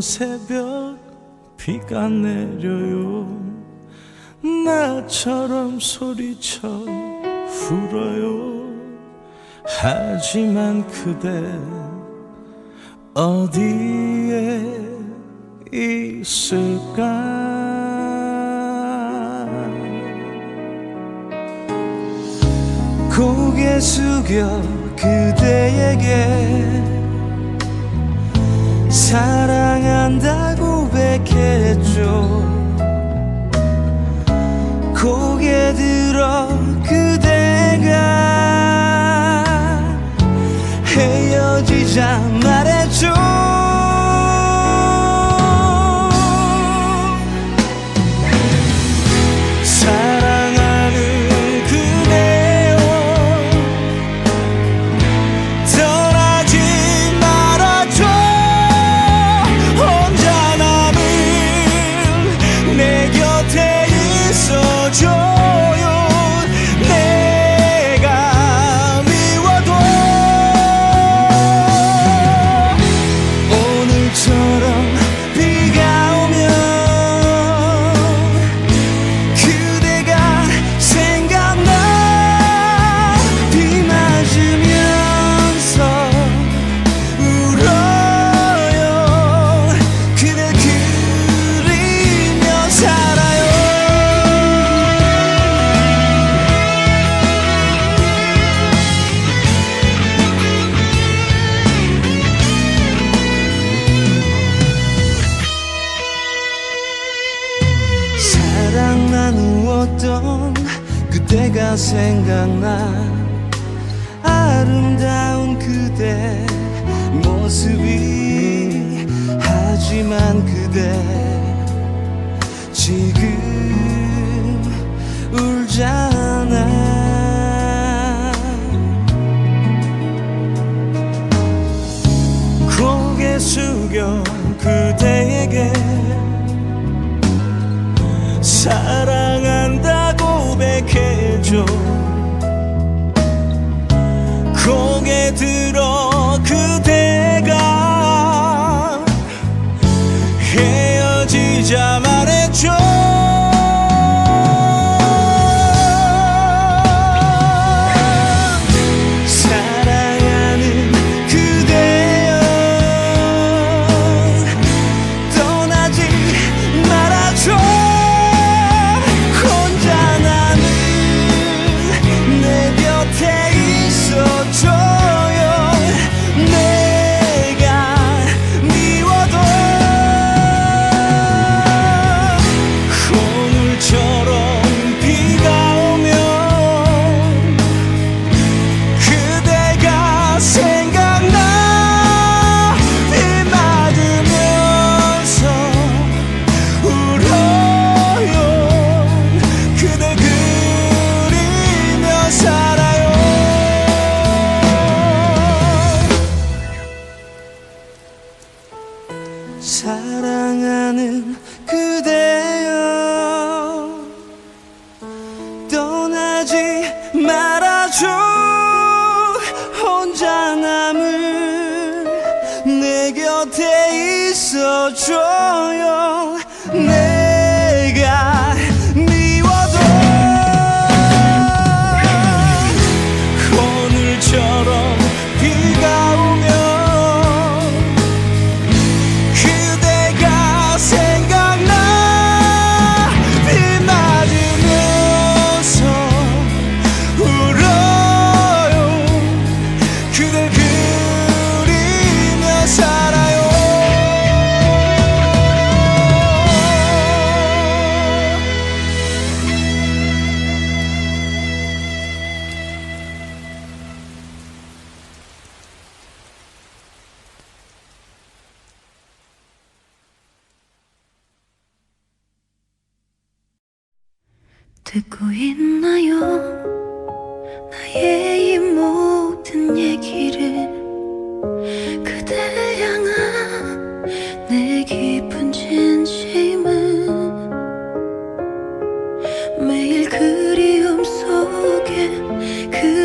새벽 비가 내려요. 나처럼 소리쳐 울어요. 하지만 그대 어디에 있을까? 고개 숙여 그대에게 사랑한다 고백했죠 고개 들어 그대가 헤어지자. 생각나. 아름다운 그대 모습이 하지만 그대 지금 울잖아. 고개 숙여 그대에게 사랑하 공에 들어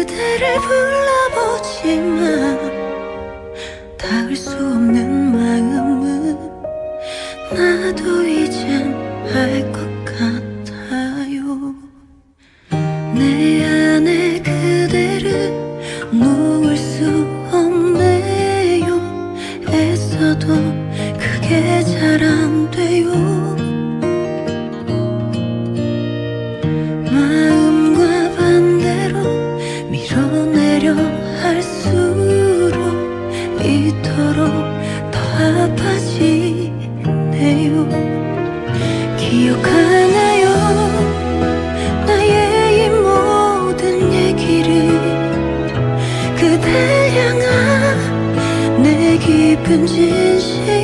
그대를 불러보지만 닿을 수 없는 마음은 나도 이 很清晰。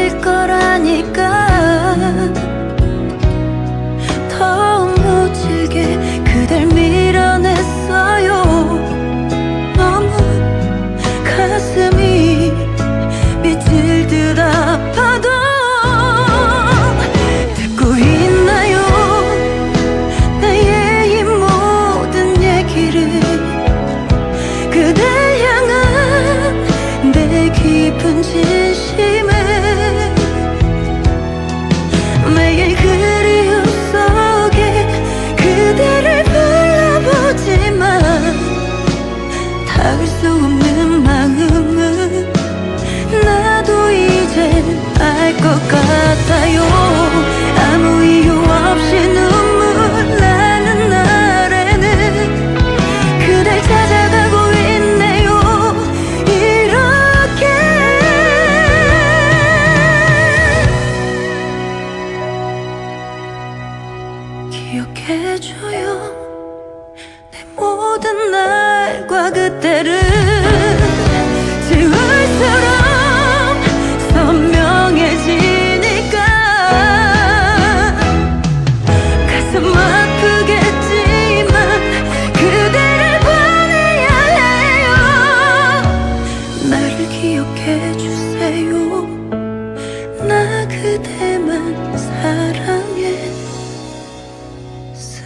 바뀔 거라니까.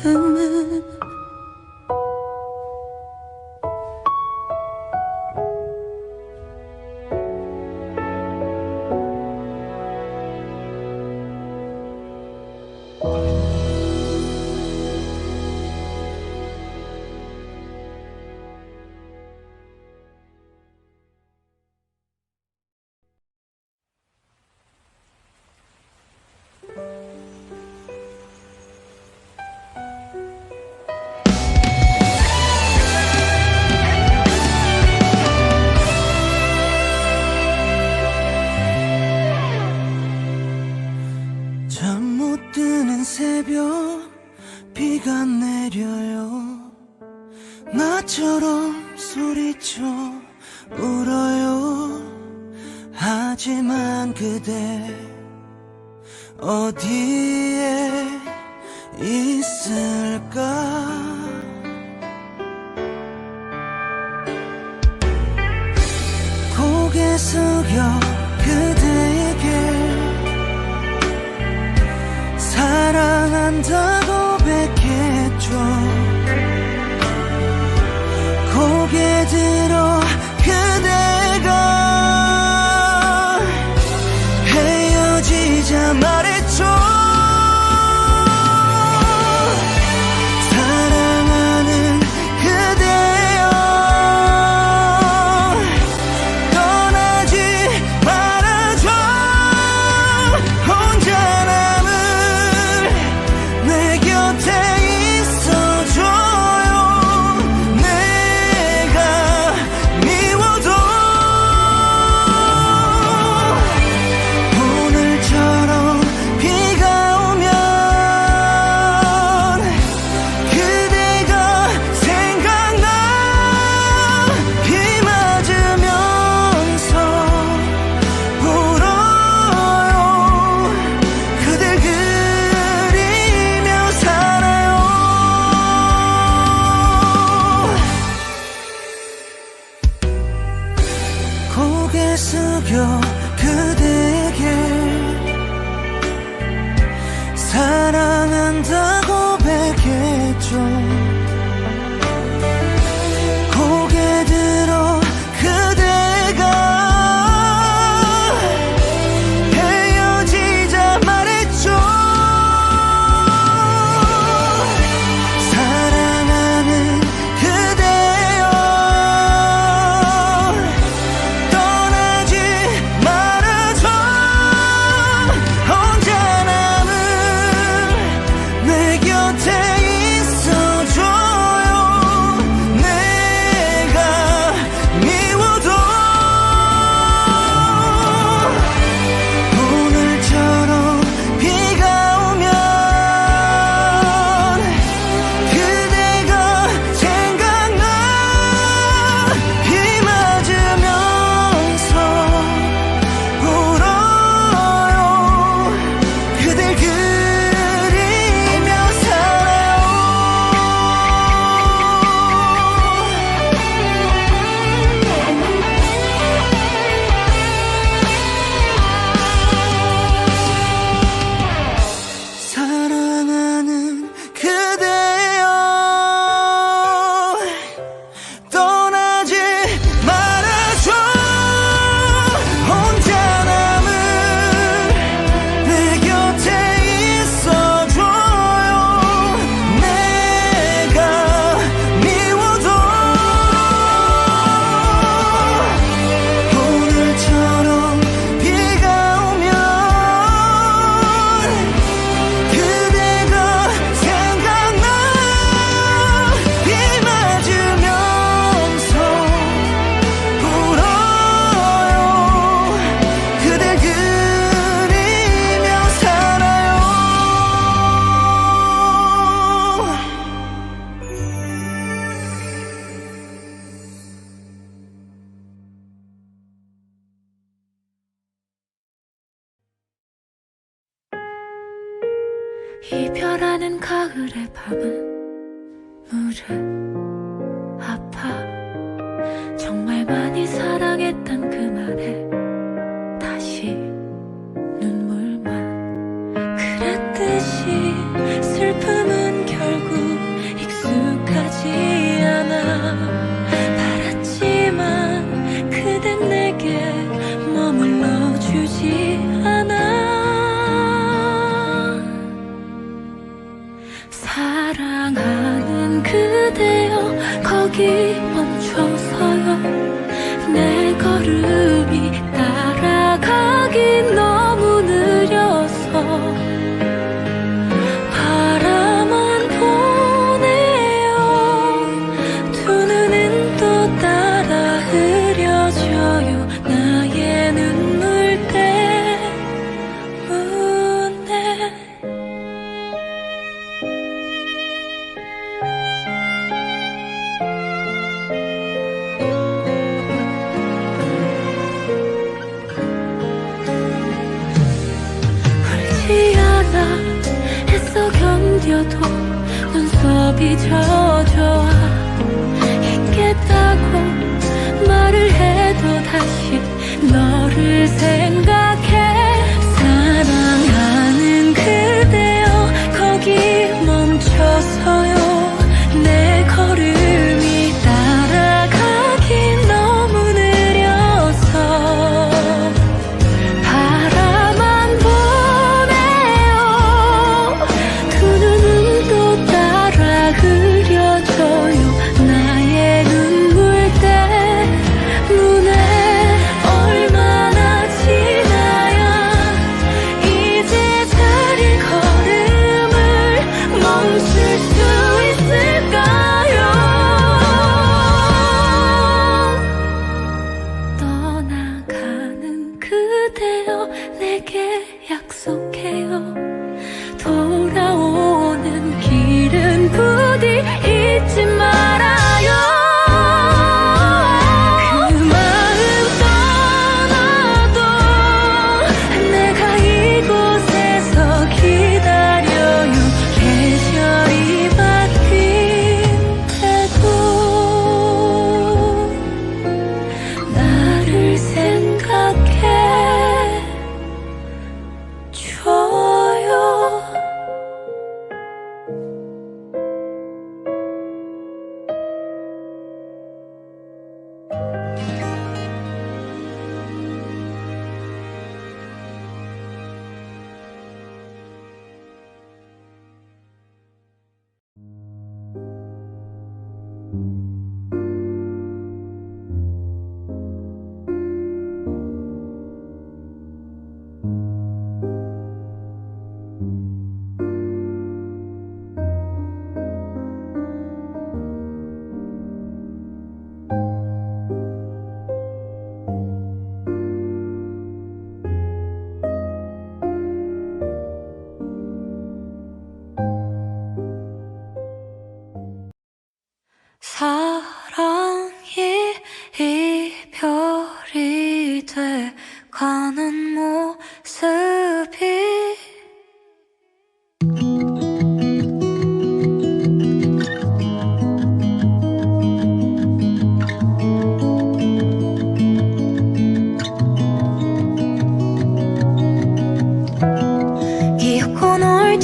come 나처럼 소리쳐 울어요. 하지만 그대 어디에 있을까? 고개 숙여 그대에게 사랑한다. 속에 숙여 그대에게. 사랑한다. 가을의 밤은 물에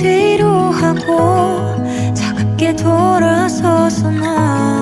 뒤로 하고 차갑게 돌아서서 나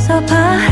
so far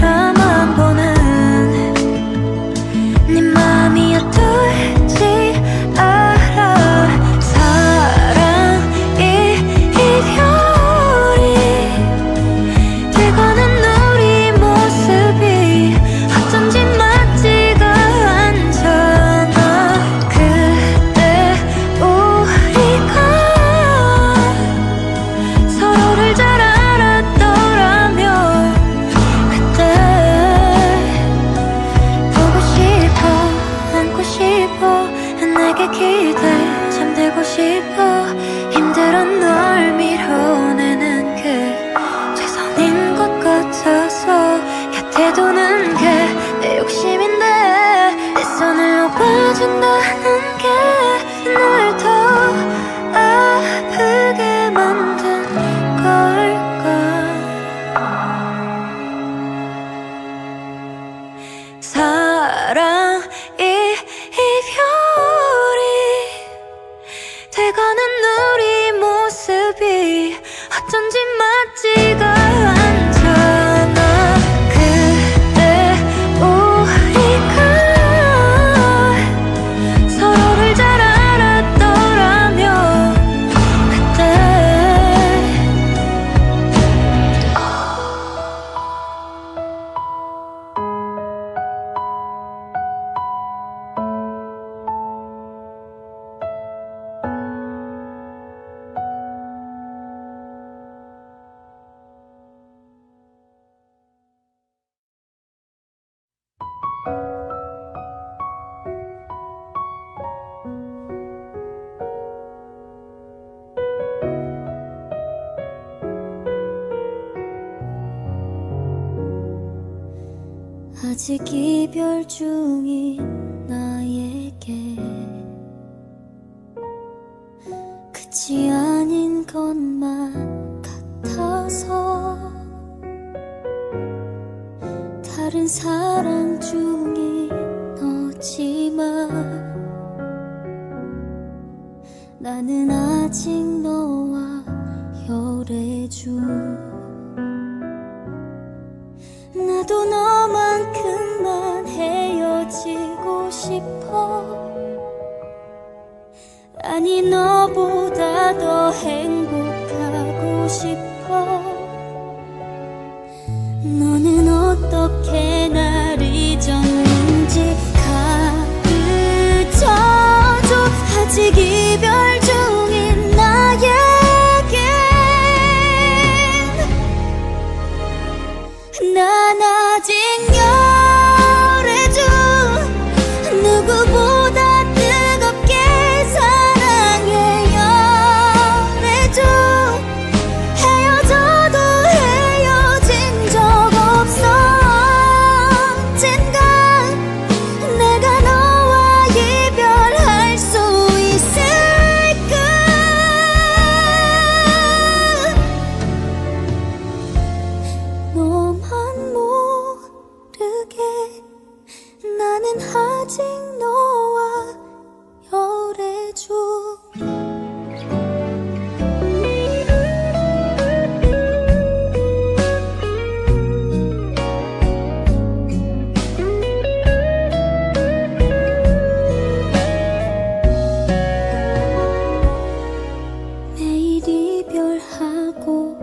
아직 이별 중인 나에게 그치 아닌 것만 같아서 다른 사랑 중인 너지만 나는 아직 너와 열애 중 뭐. 아니 너보다 더 행복하고 싶어. 너는 어떻게 날 잊었는지 가르쳐줘. 아직 이별하고